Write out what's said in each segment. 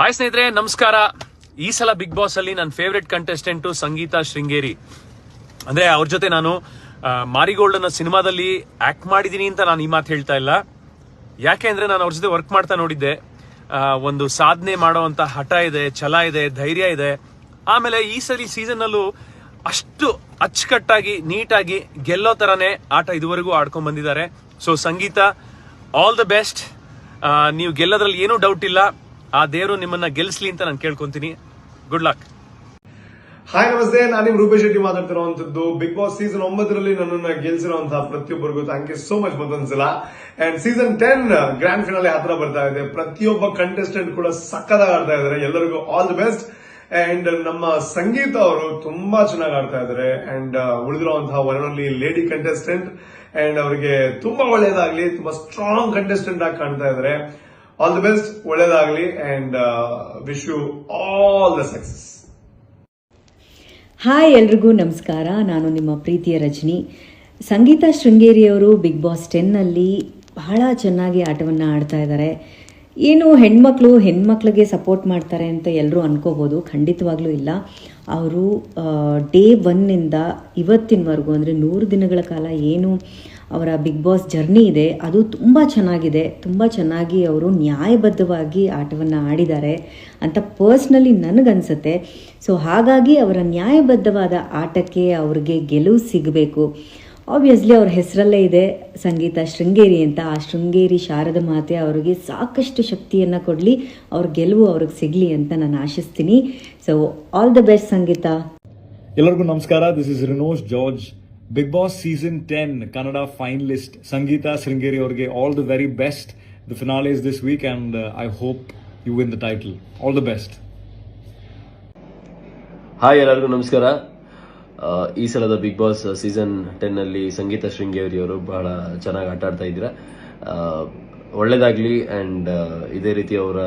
Hi ಸ್ನೇಹಿತರೆ, ನಮಸ್ಕಾರ. ಈ ಸಲ ಬಿಗ್ ಬಾಸ್ ಅಲ್ಲಿ ನನ್ನ ಫೇವ್ರೆಟ್ ಕಂಟೆಸ್ಟೆಂಟ್ ಸಂಗೀತಾ ಶೃಂಗೇರಿ. ಅಂದ್ರೆ ಅವ್ರ ಜೊತೆ ನಾನು ಮಾರಿಗೋಲ್ಡ್ ಅನ್ನೋ ಸಿನಿಮಾದಲ್ಲಿ ಆಕ್ಟ್ ಮಾಡಿದೀನಿ ಅಂತ ನಾನು ಈ ಮಾತು ಹೇಳ್ತಾ ಇಲ್ಲ. ಯಾಕೆ ಅಂದ್ರೆ ನಾನು ಅವ್ರ ಜೊತೆ ವರ್ಕ್ ಮಾಡ್ತಾ ನೋಡಿದ್ದೆ. ಒಂದು ಸಾಧನೆ ಮಾಡುವಂತ ಹಠ ಇದೆ, ಛಲ ಇದೆ, ಧೈರ್ಯ ಇದೆ. ಆಮೇಲೆ ಈ ಸರಿ ಸೀಸನ್ ಅಲ್ಲೂ ಅಷ್ಟು ಅಚ್ಚುಕಟ್ಟಾಗಿ, ನೀಟಾಗಿ ಗೆಲ್ಲೋ ತರನೇ ಆಟ ಇದುವರೆಗೂ ಆಡ್ಕೊಂಡ್ ಬಂದಿದ್ದಾರೆ. So Sangeetha all the best ನೀವು ಗೆಲ್ಲೋದ್ರಲ್ಲಿ ಏನೂ ಡೌಟ್ ಇಲ್ಲ. ಆ ದೇವರು ನಿಮ್ಮನ್ನ ಗೆಲ್ಸ್ಲಿ ಅಂತ ನಾನು ಕೇಳ್ಕೊಂತೀನಿ. ಗುಡ್ ಲಕ್ ಹಾಯ್ ನಮಸ್ತೆ. ನಾನು ನಿಮ್ ರೂಪೇಶ್ ಶೆಟ್ಟಿ ಮಾತಾಡ್ತಿರುವಂತದ್ದು ಬಿಗ್ ಬಾಸ್ ಸೀಸನ್ ಒಂಬತ್ತರಲ್ಲಿ ನನ್ನನ್ನ ಗೆಲ್ಸಿರುವಂತಹ ಪ್ರತಿಯೊಬ್ಬರಿಗೂ thank you so much ಮತ್ತೊಂದ್ಸಲ. And season ten grand finale ಹತ್ರ ಬರ್ತಾ ಇದೆ. ಪ್ರತಿಯೊಬ್ಬ ಕಂಟೆಸ್ಟೆಂಟ್ ಕೂಡ ಸಕ್ಕದಾಗ ಆಡ್ತಾ ಇದ್ದಾರೆ ಎಲ್ಲರಿಗೂ ಆಲ್ ದಿ ಬೆಸ್ಟ್ ಅಂಡ್ ನಮ್ಮ ಸಂಗೀತ ಅವರು ತುಂಬಾ ಚೆನ್ನಾಗಿ ಆಡ್ತಾ ಇದ್ದಾರೆ ಅಂಡ್ ಉಳಿದಿರುವಂತಹ ಒನ್ ಲೇಡಿ ಕಂಟೆಸ್ಟೆಂಟ್ ಅಂಡ್ ಅವರಿಗೆ ತುಂಬಾ ಒಳ್ಳೆಯದಾಗ್ಲಿ ತುಂಬಾ ಸ್ಟ್ರಾಂಗ್ ಕಂಟೆಸ್ಟೆಂಟ್ ಆಗಿ ಕಾಣ್ತಾ ಇದ್ದಾರೆ ಆಲ್ ದಿ ಬೆಸ್ಟ್ ಒಳ್ಳೇದಾಗ್ಲಿ and wish you all the success hi ಎಲ್ರಿಗೂ ನಮಸ್ಕಾರ. ನಾನು ನಿಮ್ಮ ಪ್ರೀತಿಯ ರಜನಿ. ಸಂಗೀತ ಶೃಂಗೇರಿಯವರು ಬಿಗ್ ಬಾಸ್ ಟೆನ್ನಲ್ಲಿ ಬಹಳ ಚೆನ್ನಾಗಿ ಆಟವನ್ನು ಆಡ್ತಾ ಇದ್ದಾರೆ. ಏನು ಹೆಣ್ಮಕ್ಳು ಹೆಣ್ಮಕ್ಳಿಗೆ ಸಪೋರ್ಟ್ ಮಾಡ್ತಾರೆ ಅಂತ ಎಲ್ಲರೂ ಅನ್ಕೋಬೋದು. ಖಂಡಿತವಾಗ್ಲೂ ಇಲ್ಲ. ಅವರು ಡೇ ಒನ್ನಿಂದ ಇವತ್ತಿನವರೆಗೂ, ಅಂದರೆ ನೂರು ದಿನಗಳ ಕಾಲ ಏನು ಅವರ ಬಿಗ್ ಬಾಸ್ ಜರ್ನಿ ಇದೆ. ಅದು ತುಂಬ ಚೆನ್ನಾಗಿದೆ. ತುಂಬ ಚೆನ್ನಾಗಿ ಅವರು ನ್ಯಾಯಬದ್ಧವಾಗಿ ಆಟವನ್ನು ಆಡಿದ್ದಾರೆ ಅಂತ ಪರ್ಸ್ನಲಿ ನನಗನ್ಸುತ್ತೆ. ಸೊ ಹಾಗಾಗಿ ಅವರ ನ್ಯಾಯಬದ್ಧವಾದ ಆಟಕ್ಕೆ ಅವ್ರಿಗೆ ಗೆಲುವು ಸಿಗಬೇಕು. ಆಬ್ವಿಯಸ್ಲಿ ಅವ್ರ ಹೆಸರಲ್ಲೇ ಇದೆ ಸಂಗೀತ ಶೃಂಗೇರಿ ಅಂತ. ಆ ಶೃಂಗೇರಿ ಶಾರದ ಮಾತೆ ಅವರಿಗೆ ಸಾಕಷ್ಟು ಶಕ್ತಿಯನ್ನು ಕೊಡಲಿ. ಅವ್ರ ಗೆಲುವು ಅವ್ರಿಗೆ ಸಿಗಲಿ ಅಂತ ನಾನು ಆಶಿಸ್ತೀನಿ. So all the best Sangeetha. ಎಲ್ಲರಿಗೂ ನಮಸ್ಕಾರ. This is Rinosh George Bigg Boss season ten Kannada finalist Sangeetha Sringeri ಅವರಿಗೆ all the very best the finale is this week and I hope you win the title all the best hi ಎಲ್ಲರಿಗೂ ನಮಸ್ಕಾರ. ಈ ಸಲದ Bigg Boss season ten ಅಲ್ಲಿ ಸಂಗೀತ ಶೃಂಗೇರಿ ಅವರು ಬಹಳ ಚೆನ್ನಾಗಿ ಆಟ ಆಡ್ತಾ ಇದ್ದೀರಾ ಒಳ್ಳೇದಾಗಲಿ ಅಂಡ್ ಇದೇ ರೀತಿ ಅವರ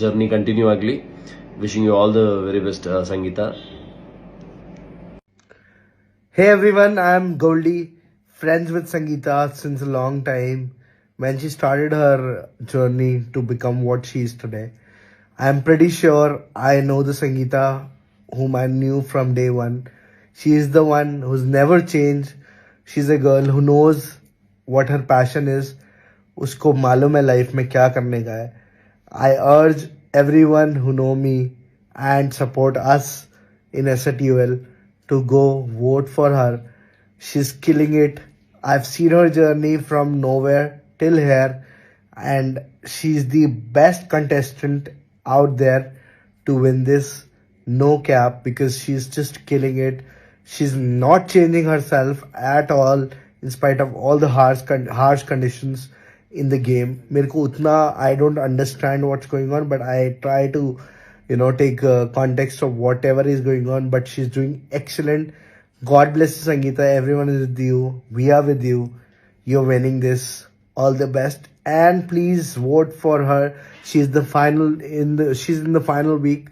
ಜರ್ನಿ ಕಂಟಿನ್ಯೂ ಆಗಲಿ. Wishing you all the very best Sangeetha Hey everyone, I'm Goldie, friends with Sangeeta since a long time when she started her journey to become what she is today. I'm pretty sure I know the Sangeeta whom I knew from day one. She is the one who's never changed. She's a girl who knows what her passion is. उसको मालूम है life में क्या करने का है I urge everyone who know me and support us in SATUL to go vote for her. She's killing it. I've seen her journey from nowhere till here, and she's the best contestant out there to win this no cap because she's just killing it. She's not changing herself at all in spite of all the harsh con- harsh conditions in the game. मेरे को उतना I don't understand what's going on, but I try to you know take uh, context of whatever is going on but she's doing excellent god bless you sangeeta everyone is with you we are with you you're winning this all the best and please vote for her she's the final in the she's in the final week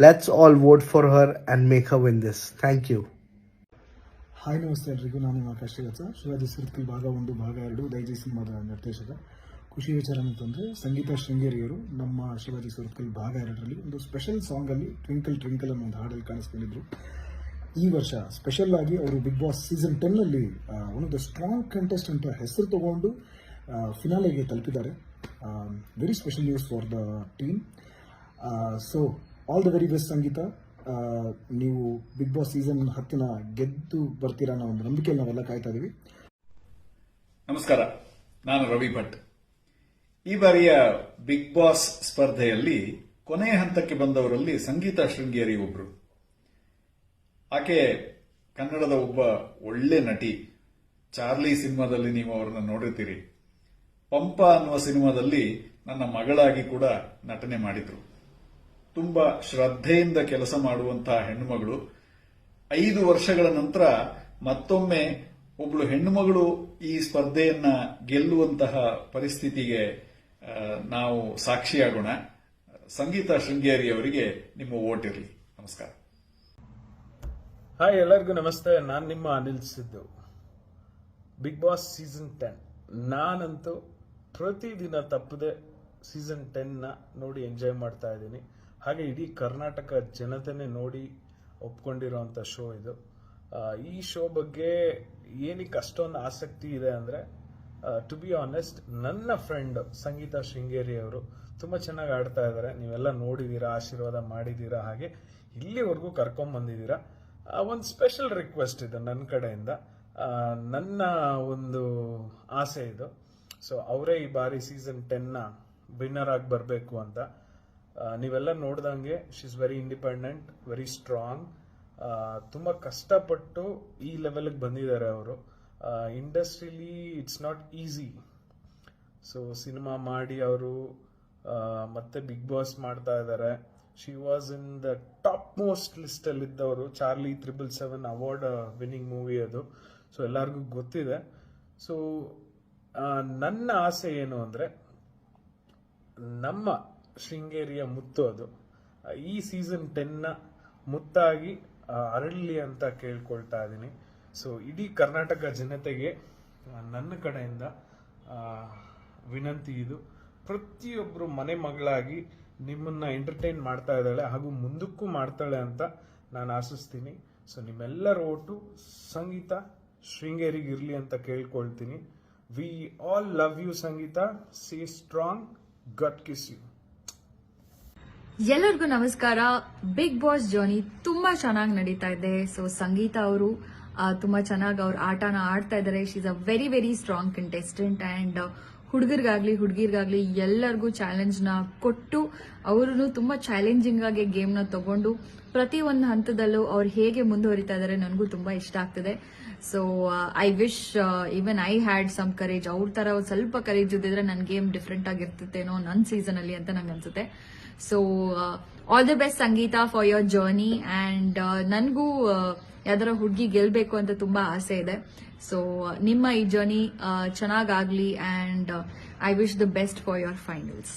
let's all vote for her and make her win this thank you hi ನಮಸ್ತೆ ಎಲ್ರಿಗೂ ನಾನು ನಿಮ್ಮ ಆಕಾಶ್ ಶ್ರೀವತ್ಸ ಶಿವಾಜಿ ಸಿರ್ಕಲ್ ಭಾಗ ಒಂದು ಭಾಗ ಎರಡು ದೈಜಿ ಸಿನಿಮಾದ ನಿರ್ದೇಶಕ ಖುಷಿ ವಿಚಾರ ಅಂತಂದರೆ ಸಂಗೀತ ಶೃಂಗೇರಿಯವರು ನಮ್ಮ ಶಿವಾಜಿ ಸ್ವರೂಪದಲ್ಲಿ ಭಾಗ ಎರಡರಲ್ಲಿ ಒಂದು ಸ್ಪೆಷಲ್ ಸಾಂಗಲ್ಲಿ ಟ್ವಿಂಕಲ್ ಟ್ವಿಂಕಲ್ ಅನ್ನೋ ಒಂದು ಹಾಡಲ್ಲಿ ಕಾಣಿಸ್ಕೊಂಡಿದ್ರು. ಈ ವರ್ಷ ಸ್ಪೆಷಲ್ ಆಗಿ ಅವರು Bigg Boss season ಟೆನ್ನಲ್ಲಿ one of the strong contestant ಹೆಸರು ತಗೊಂಡು ಫಿನಾಲೆಗೆ ತಲುಪಿದ್ದಾರೆ. Very special news for the team so all the very best Sangeetha. ನೀವು ಬಿಗ್ ಬಾಸ್ ಸೀಸನ್ ಹತ್ತಿನ ಗೆದ್ದು ಬರ್ತೀರಾ ಅನ್ನೋ ಒಂದು ನಂಬಿಕೆಯಲ್ಲಿ ನಾವೆಲ್ಲ ಕಾಯ್ತಾ ಇದ್ದೀವಿ ನಮಸ್ಕಾರ, ನಾನು ರವಿ ಭಟ್. ಈ ಬಾರಿಯ ಬಿಗ್ ಬಾಸ್ ಸ್ಪರ್ಧೆಯಲ್ಲಿ ಕೊನೆಯ ಹಂತಕ್ಕೆ ಬಂದವರಲ್ಲಿ ಸಂಗೀತ ಶೃಂಗೇರಿ ಒಬ್ರು. ಆಕೆ ಕನ್ನಡದ ಒಬ್ಬ ಒಳ್ಳೆ ನಟಿ. ಚಾರ್ಲಿ ಸಿನಿಮಾದಲ್ಲಿ ನೀವು ಅವರನ್ನ ನೋಡಿರ್ತೀರಿ. ಪಂಪ ಅನ್ನುವ ಸಿನಿಮಾದಲ್ಲಿ ನನ್ನ ಮಗಳಾಗಿ ಕೂಡ ನಟನೆ ಮಾಡಿದ್ರು. ತುಂಬಾ ಶ್ರದ್ಧೆಯಿಂದ ಕೆಲಸ ಮಾಡುವಂತಹ ಹೆಣ್ಣುಮಗಳು. ಐದು ವರ್ಷಗಳ ನಂತರ ಮತ್ತೊಮ್ಮೆ ಒಬ್ಳು ಹೆಣ್ಣುಮಗಳು ಈ ಸ್ಪರ್ಧೆಯನ್ನ ಗೆಲ್ಲುವಂತಹ ಪರಿಸ್ಥಿತಿಗೆ ನಾವು ಸಾಕ್ಷಿಯಾಗೋಣ ಸಂಗೀತ ಶೃಂಗೇರಿ ಅವರಿಗೆ ನಿಮ್ಮ ಓಟ್ ಇರಲಿ. ನಮಸ್ಕಾರ. ಹಾಯ್ ಎಲ್ಲರಿಗೂ ನಮಸ್ತೆ. ನಾನು ನಿಮ್ಮ Anil Siddu. Bigg Boss season ten ನಾನಂತೂ ಪ್ರತಿದಿನ ತಪ್ಪದೆ ಸೀಸನ್ ಟೆನ್ನ ನೋಡಿ ಎಂಜಾಯ್ ಮಾಡ್ತಾ ಇದ್ದೀನಿ. ಹಾಗೆ ಇಡೀ ಕರ್ನಾಟಕ ಜನತೆನೇ ನೋಡಿ ಒಪ್ಕೊಂಡಿರೋಂಥ ಶೋ ಇದು. ಈ ಶೋ ಬಗ್ಗೆ ಏನಕ್ಕೆ ಅಷ್ಟೊಂದು ಆಸಕ್ತಿ ಇದೆ ಅಂದರೆ ಟು ಬಿ ಆನೆಸ್ಟ್ ನನ್ನ ಫ್ರೆಂಡ್ ಸಂಗೀತ ಶೃಂಗೇರಿ ಅವರು ತುಂಬ ಚೆನ್ನಾಗಿ ಆಡ್ತಾ ಇದ್ದಾರೆ ನೀವೆಲ್ಲ ನೋಡಿದ್ದೀರಾ ಆಶೀರ್ವಾದ ಮಾಡಿದ್ದೀರಾ ಹಾಗೆ ಇಲ್ಲಿವರೆಗೂ ಕರ್ಕೊಂಬಂದಿದ್ದೀರಾ ಒಂದು ಸ್ಪೆಷಲ್ ರಿಕ್ವೆಸ್ಟ್ ಇದೆ ನನ್ನ ಕಡೆಯಿಂದ. ನನ್ನ ಒಂದು ಆಸೆ ಇದು. ಸೊ ಅವರೇ ಈ ಬಾರಿ ಸೀಸನ್ ಟೆನ್ನ ವಿನ್ನರ್ ಆಗಿ ಬರಬೇಕು ಅಂತ. ನೀವೆಲ್ಲ ನೋಡ್ದಂಗೆ she is very independent very strong ತುಂಬ ಕಷ್ಟಪಟ್ಟು ಈ ಲೆವೆಲ್ಗೆ ಬಂದಿದ್ದಾರೆ ಅವರು. ಇಂಡಸ್ಟ್ರಿಲಿ it's not easy so cinema ಮಾಡಿ ಅವರು ಮತ್ತೆ ಬಿಗ್ ಬಾಸ್ ಮಾಡ್ತಾ ಇದ್ದಾರೆ she was in the top most ಲಿಸ್ಟಲ್ಲಿ ಇದ್ದವರು. Charlie triple seven award winning movie ಅದು. ಸೊ ಎಲ್ಲರಿಗೂ ಗೊತ್ತಿದೆ. ಸೊ ನನ್ನ ಆಸೆ ಏನು ಅಂದರೆ, ನಮ್ಮ ಶೃಂಗೇರಿಯ ಮುತ್ತು ಅದು. ಈ ಸೀಸನ್ ಟೆನ್ನ ಮುತ್ತಾಗಿ ಅರಳಲಿ ಅಂತ ಕೇಳ್ಕೊಳ್ತಾ ಇದ್ದೀನಿ. ಸೊ ಇಡೀ ಕರ್ನಾಟಕ ಜನತೆಗೆ ನನ್ನ ಕಡೆಯಿಂದ ವಿನಂತಿ ಇದು. ಪ್ರತಿಯೊಬ್ಬರು ಮನೆ ಮಗಳಾಗಿ ನಿಮ್ಮನ್ನ ಎಂಟರ್ಟೈನ್ ಮಾಡ್ತಾ ಇದ್ದಾಳೆ ಹಾಗೂ ಮುಂದಕ್ಕೂ ಮಾಡ್ತಾಳೆ ಅಂತ ನಾನು ಆಶಿಸ್ತೀನಿ. ಸೊ ನಿಮ್ಮೆಲ್ಲರ ಓಟು ಸಂಗೀತ ಶೃಂಗೇರಿಗೆ ಇರಲಿ ಅಂತ ಕೇಳ್ಕೊಳ್ತೀನಿ. We all love you Sangeetha. See strong got kiss you ಎಲ್ಲರಿಗೂ ನಮಸ್ಕಾರ. ಬಿಗ್ ಬಾಸ್ ಜರ್ನಿ ತುಂಬಾ ಚೆನ್ನಾಗಿ ನಡೀತಾ ಇದೆ. ಸೊ ಸಂಗೀತ ಅವರು ತುಂಬಾ ಚೆನ್ನಾಗಿ ಅವ್ರ ಆಟನ ಆಡ್ತಾ ಇದ್ದಾರೆ she is a very very strong contestant and ಹುಡುಗರಿಗಾಗ್ಲಿ, ಹುಡುಗಿರ್ಗಾಗ್ಲಿ ಎಲ್ಲರಿಗೂ ಚಾಲೆಂಜ್ನ ಕೊಟ್ಟು ಅವರು ತುಂಬಾ ಚಾಲೆಂಜಿಂಗ್ ಆಗಿ ಗೇಮ್ನ ತಗೊಂಡು ಪ್ರತಿ ಒಂದು ಹಂತದಲ್ಲೂ ಅವ್ರು ಹೇಗೆ ಮುಂದುವರಿತಾ ಇದ್ದಾರೆ ನನಗೂ ತುಂಬಾ ಇಷ್ಟ ಆಗ್ತದೆ. So I wish even I had some courage ಅವ್ರ ತರ ಸ್ವಲ್ಪ ಕರೇಜ್ ಇದ್ದಿದ್ರೆ ನನ್ನ ಗೇಮ್ ಡಿಫ್ರೆಂಟ್ ನನ್ನ ಸೀಸನ್ ಅಲ್ಲಿ ಅಂತ ನಂಗೆ ಅನ್ಸುತ್ತೆ. So all the best Sangeetha for your journey and ನನಗೂ ಯಾವ್ದಾರ ಹುಡುಗಿ ಗೆಲ್ಬೇಕು ಅಂತ ತುಂಬಾ ಆಸೆ ಇದೆ. ಸೊ ನಿಮ್ಮ ಈ journey ಚೆನ್ನಾಗಾಗ್ಲಿ and I wish the best for your finals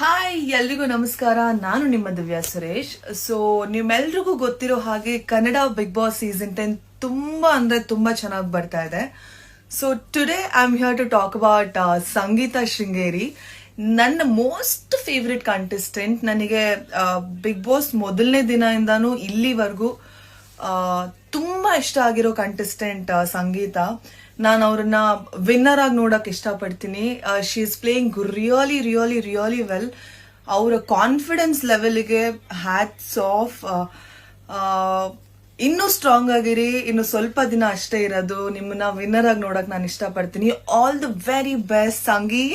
hi ಎಲ್ರಿಗೂ ನಮಸ್ಕಾರ. ನಾನು ನಿಮ್ಮ ದಿವ್ಯಾ ಸುರೇಶ್. ಸೊ ನಿಮ್ಮೆಲ್ರಿಗೂ ಗೊತ್ತಿರೋ ಹಾಗೆ Kannada Bigg Boss season ten ತುಂಬಾ ಅಂದ್ರೆ ತುಂಬಾ ಚೆನ್ನಾಗಿ ಬರ್ತಾ ಇದೆ. So today I am here to talk about Sangeetha Sringeri ನನ್ನ ಮೋಸ್ಟ್ ಫೇವ್ರೆಟ್ ಕಂಟೆಸ್ಟೆಂಟ್ ನನಗೆ ಬಿಗ್ ಬಾಸ್ ಮೊದಲನೇ ದಿನದಿಂದಾನು ಇಲ್ಲಿವರೆಗೂ ತುಂಬ ಇಷ್ಟ ಆಗಿರೋ ಕಂಟೆಸ್ಟೆಂಟ್ ಸಂಗೀತ. ನಾನು ಅವ್ರನ್ನ ವಿನ್ನರ್ ಆಗಿ ನೋಡಕ್ ಇಷ್ಟಪಡ್ತೀನಿ. She is playing really really really well ಅವರ ಕಾನ್ಫಿಡೆನ್ಸ್ ಲೆವೆಲ್ಗೆ ಹ್ಯಾಟ್ಸ್ ಆಫ್ ಇನ್ನೂ ಸ್ಟ್ರಾಂಗ್ ಆಗಿರಿ. ಇನ್ನು ಸ್ವಲ್ಪ ದಿನ ಅಷ್ಟೇ ಇರೋದು. ನಿಮ್ಮನ್ನ ವಿನ್ನರ್ ಆಗಿ ನೋಡಕ್ ನಾನು ಇಷ್ಟಪಡ್ತೀನಿ. All the very best Sangee.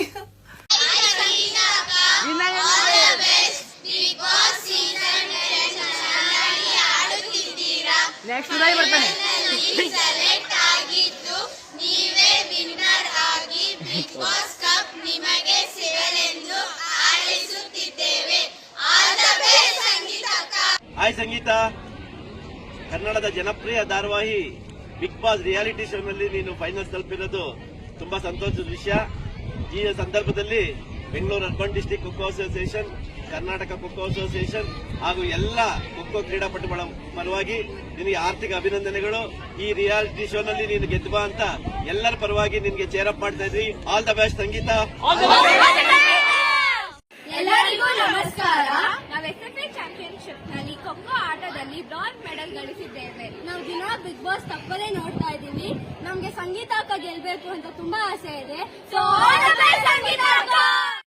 Best Sangeetha hi Sangeetha. ಕನ್ನಡದ ಜನಪ್ರಿಯ ಧಾರಾವಾಹಿ ಬಿಗ್ ಬಾಸ್ ರಿಯಾಲಿಟಿ ಶೋನಲ್ಲಿ ನೀನು ಫೈನಲ್ ತಲುಪಿರೋದು ತುಂಬಾ ಸಂತೋಷದ ವಿಷಯ. ಈ ಸಂದರ್ಭದಲ್ಲಿ Bengaluru urban district kho kho association Karnataka kho kho association ಹಾಗೂ ಎಲ್ಲ ಖೋಖೋ ಕ್ರೀಡಾಪಟುಗಳ ಪರವಾಗಿ ನಿನಗೆ ಆರ್ಥಿಕ ಅಭಿನಂದನೆಗಳು. ಈ ರಿಯಾಲಿಟಿ ಶೋ ನಲ್ಲಿ ನೀನು ಗೆದ್ದು ಬಾ ಅಂತ ಎಲ್ಲರ ಪರವಾಗಿ ನಿನಗೆ ಚೇರಪ್ ಮಾಡ್ತಾ ಇದ್ವಿ. All the best Sangeetha. ಎಲ್ಲರಿಗೂ ನಮಸ್ಕಾರ. ನಾವು ಎಫ್‌ಎಫ್ ಚಾಂಪಿಯನ್ಶಿಪ್ನಲ್ಲಿ ಖೋಖೋ ಆಟದಲ್ಲಿ ಬ್ರಾಂಜ್ ಮೆಡಲ್ ಗಳಿಸಿದ್ದೇವೆ. ನಾವು ದಿನ ಬಿಗ್ ಬಾಸ್ ತಪ್ಪದೇ ನೋಡ್ತಾ ಇದ್ದೀವಿ. ನಮ್ಗೆ ಸಂಗೀತ ಗೆಲ್ಬೇಕು ಅಂತ ತುಂಬಾ ಆಸೆ ಇದೆ. ಸೊ ಸಂಗೀತ